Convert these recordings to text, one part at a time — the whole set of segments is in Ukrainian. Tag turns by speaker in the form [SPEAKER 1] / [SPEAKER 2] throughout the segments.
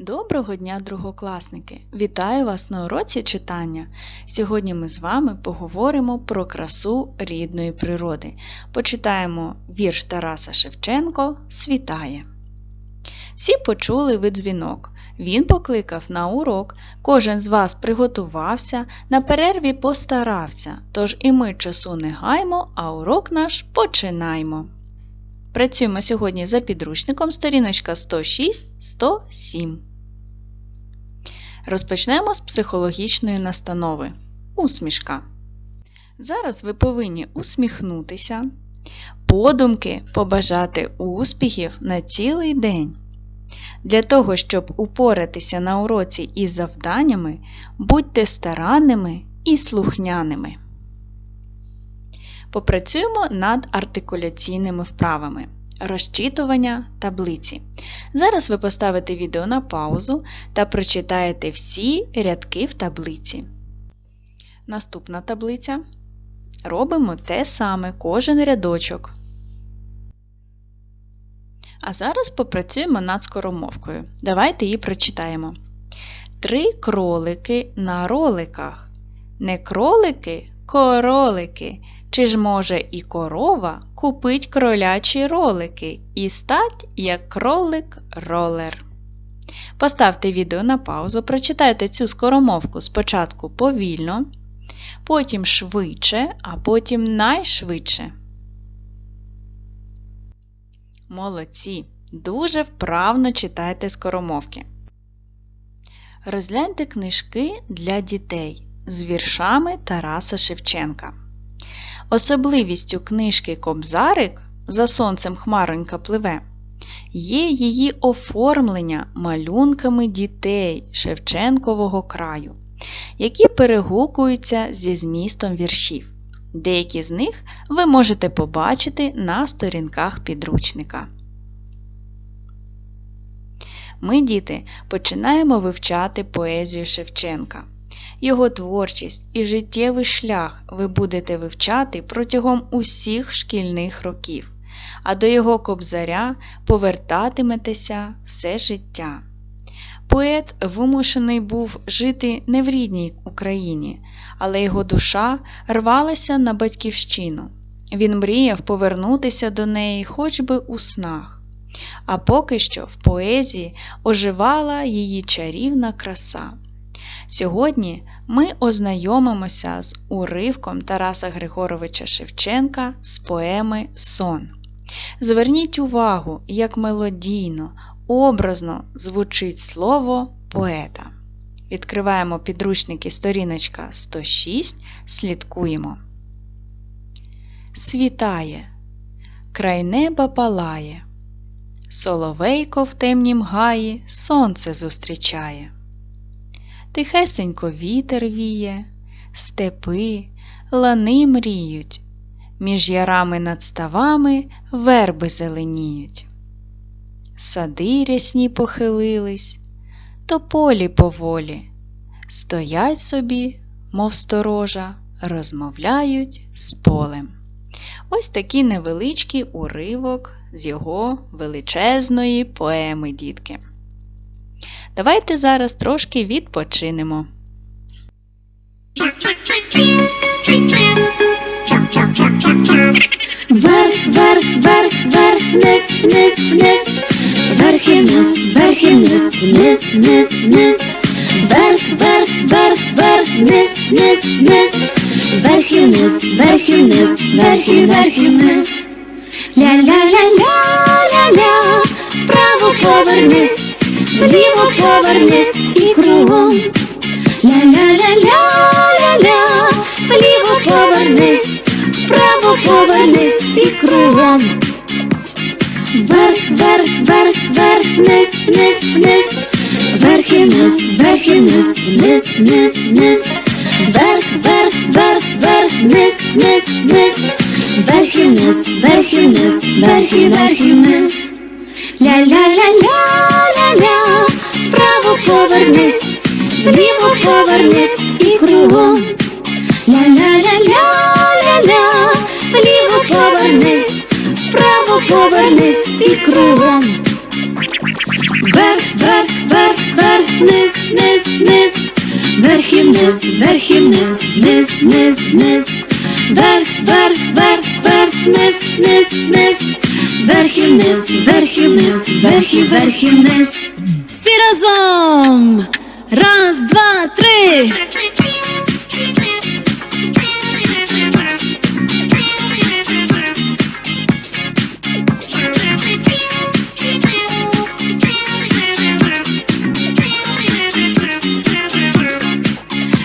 [SPEAKER 1] Доброго дня, другокласники! Вітаю вас на уроці читання. Сьогодні ми з вами поговоримо про красу рідної природи. Почитаємо вірш Тараса Шевченко Світає. Всі почули ви дзвінок. Він покликав на урок. Кожен з вас приготувався, на перерві постарався. Тож і ми часу не гаймо, а урок наш починаймо. Працюємо сьогодні за підручником сторіночка 106-107. Розпочнемо з психологічної настанови. Усмішка. Зараз ви повинні усміхнутися, подумки побажати успіхів на цілий день. Для того, щоб упоратися на уроці із завданнями, будьте старанними і слухняними. Попрацюємо над артикуляційними вправами. Розчитування таблиці. Зараз ви поставите відео на паузу та прочитаєте всі рядки в таблиці. Наступна таблиця. Робимо те саме кожен рядочок. А зараз попрацюємо над скоромовкою. Давайте її прочитаємо. Три кролики на роликах. Не кролики, королики. Чи ж може і корова купить кролячі ролики і стать як кролик ролер? Поставте відео на паузу, прочитайте цю скоромовку спочатку повільно, потім швидше, а потім найшвидше. Молодці! Дуже вправно читайте скоромовки. Розгляньте книжки для дітей з віршами Тараса Шевченка. Особливістю книжки Кобзарик за сонцем хмаронька пливе є її оформлення малюнками дітей Шевченкового краю, які перегукуються зі змістом віршів. Деякі з них ви можете побачити на сторінках підручника. Ми, діти, починаємо вивчати поезію Шевченка. Його творчість і життєвий шлях ви будете вивчати протягом усіх шкільних років, а до його кобзаря повертатиметеся все життя. Поет вимушений був жити не в рідній Україні, але його душа рвалася на батьківщину. Він мріяв повернутися до неї хоч би у снах. А поки що в поезії оживала її чарівна краса. Сьогодні ми ознайомимося з уривком Тараса Григоровича Шевченка з поеми Сон. Зверніть увагу, як мелодійно, образно звучить слово поета. Відкриваємо підручники сторіночка 106, слідкуємо. Світає, край неба палає, Соловейко в темнім гаї сонце зустрічає. Тихесенько вітер віє, степи, лани мріють, між ярами над ставами верби зеленіють. Сади рясні похилились, то полі поволі, стоять собі, мов сторожа, розмовляють з полем. Ось такий невеличкий уривок з його величезної поеми, дітки. Давайте зараз трошки відпочинемо.
[SPEAKER 2] Вверх, вверх, вверх, вверх, вниз, вниз, вниз, вверх і вниз, вверх і вниз, вниз, вниз, вниз, вверх, вверх, вверх, вверх, вниз, вниз, вниз, вверх і вниз, вверх і вниз, вверх і вверх і вниз. Ля-ля-ля-ля-ля-ля, вправо повернись, вліво повернись і кругом. Ля-ля-ля-ля-ля-ля, вліво повернись, вправо повернись і кругом. Вверх, вверх, вверх, вверх, вниз, вниз, вниз, вверх і вниз, вверх і вниз, вниз, вниз, вниз, вверх, вверх, вверх, вверх, вниз, вниз, вниз, вверх і вниз, вверх і вниз, вверх і вниз. Вправо повернись, вліво повернись і кругом. Ля-ля-ля-ля-ля-ля, вліво повернись, вправо повернись і кругом. верх, верх, верх, вверх, вниз, вниз, вниз, вверх і вниз, верх, і вниз, вниз, вниз, вниз, вверх, вверх, вверх, вверх, вниз, вниз, вниз, вверх і вниз, вверх і вниз, вверх і вверх і вниз. Всі разом! Раз, два, три!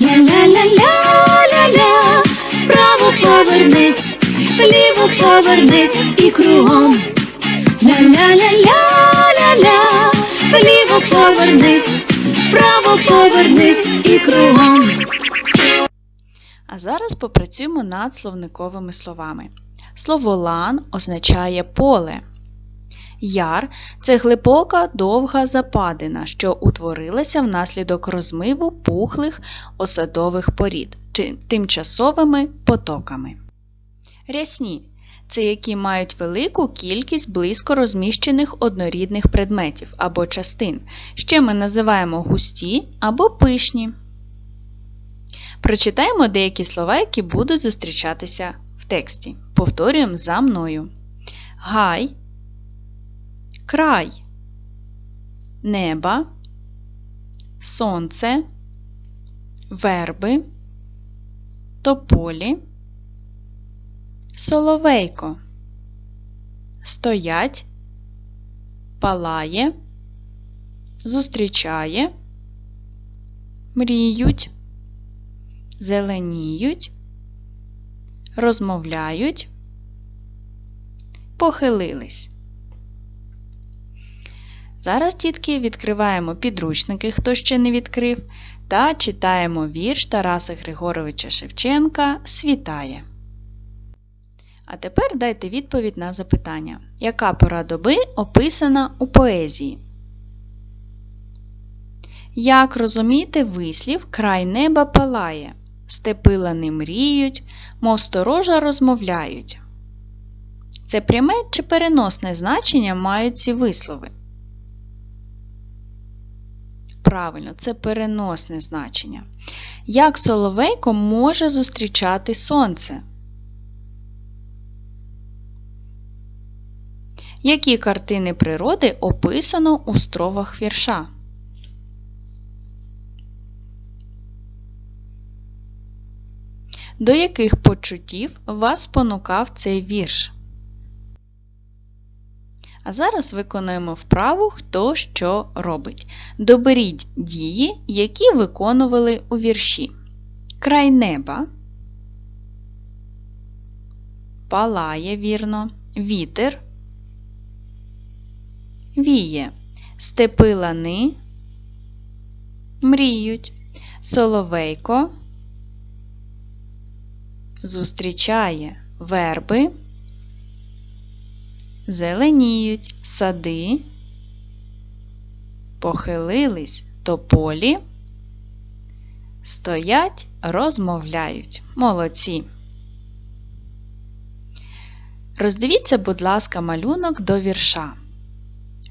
[SPEAKER 2] Ля-ля-ля-ля-ля-ля, вправо повернись, вліво повернись і кругом. Ля-ля-ля-ля-ля-ля, вліво повернись, вправо повернись і кругом.
[SPEAKER 1] А зараз попрацюємо над словниковими словами. Слово лан означає поле. Яр це глибока довга западина, що утворилася внаслідок розмиву пухлих осадових порід тимчасовими потоками. Рясні це які мають велику кількість близько розміщених однорідних предметів або частин, ще ми називаємо густі або пишні. Прочитаємо деякі слова, які будуть зустрічатися в тексті. Повторюємо за мною. Гай, край, неба, сонце, верби, тополі, соловейко, стоять, палає, зустрічає, мріють. Зеленіють, розмовляють, похилились. Зараз, дітки, відкриваємо підручники, хто ще не відкрив, та читаємо вірш Тараса Григоровича Шевченка Світає. А тепер дайте відповідь на запитання. Яка пора доби описана у поезії? Як розуміти вислів край неба палає, степи лани мріють, мов сторожа розмовляють? Це пряме чи переносне значення мають ці вислови? Правильно, це переносне значення. Як соловейко може зустрічати сонце? Які картини природи описано у стровах вірша? До яких почуттів вас спонукав цей вірш? А зараз виконуємо вправу хто що робить. Доберіть дії, які виконували у вірші. Край неба. Палає вірно. Вітер. Віє. Степи лани. Мріють. Соловейко зустрічає верби, зеленіють сади, похилились тополі, стоять, розмовляють. Молодці. Роздивіться, будь ласка, малюнок до вірша.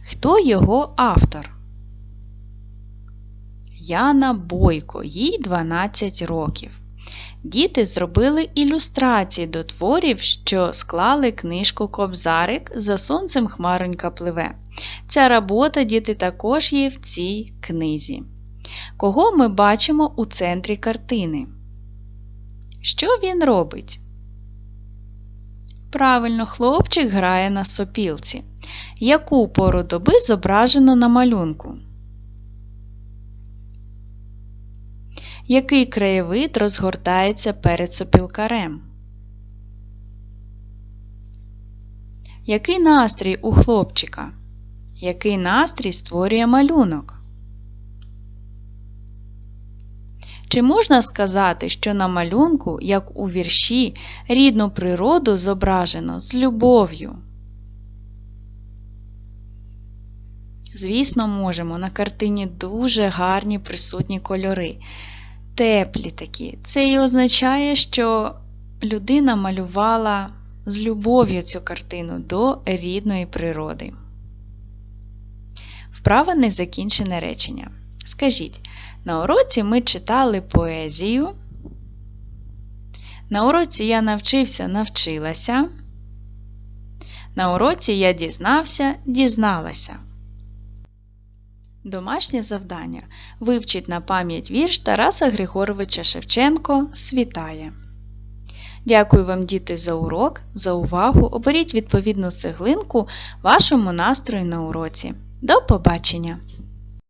[SPEAKER 1] Хто його автор? Яна Бойко, їй 12 років. Діти зробили ілюстрації до творів, що склали книжку Кобзарик за сонцем хмаронька пливе. Ця робота діти також є в цій книзі. Кого ми бачимо у центрі картини? Що він робить? Правильно, хлопчик грає на сопілці. Яку пору доби зображено на малюнку? Який краєвид розгортається перед сопілкарем? Який настрій у хлопчика? Який настрій створює малюнок? Чи можна сказати, що на малюнку, як у вірші, рідну природу зображено з любов'ю? Звісно, можемо. На картині дуже гарні присутні кольори. Теплі такі. Це і означає, що людина малювала з любов'ю цю картину до рідної природи. Вправа незакінчене речення. Скажіть, на уроці ми читали поезію. На уроці я навчився, навчилася. На уроці я дізнався, дізналася. Домашнє завдання. Вивчіть на пам'ять вірш Тараса Григоровича Шевченко Світає. Дякую вам, діти, за урок, за увагу. Оберіть відповідну цеглинку вашому настрою на уроці. До побачення!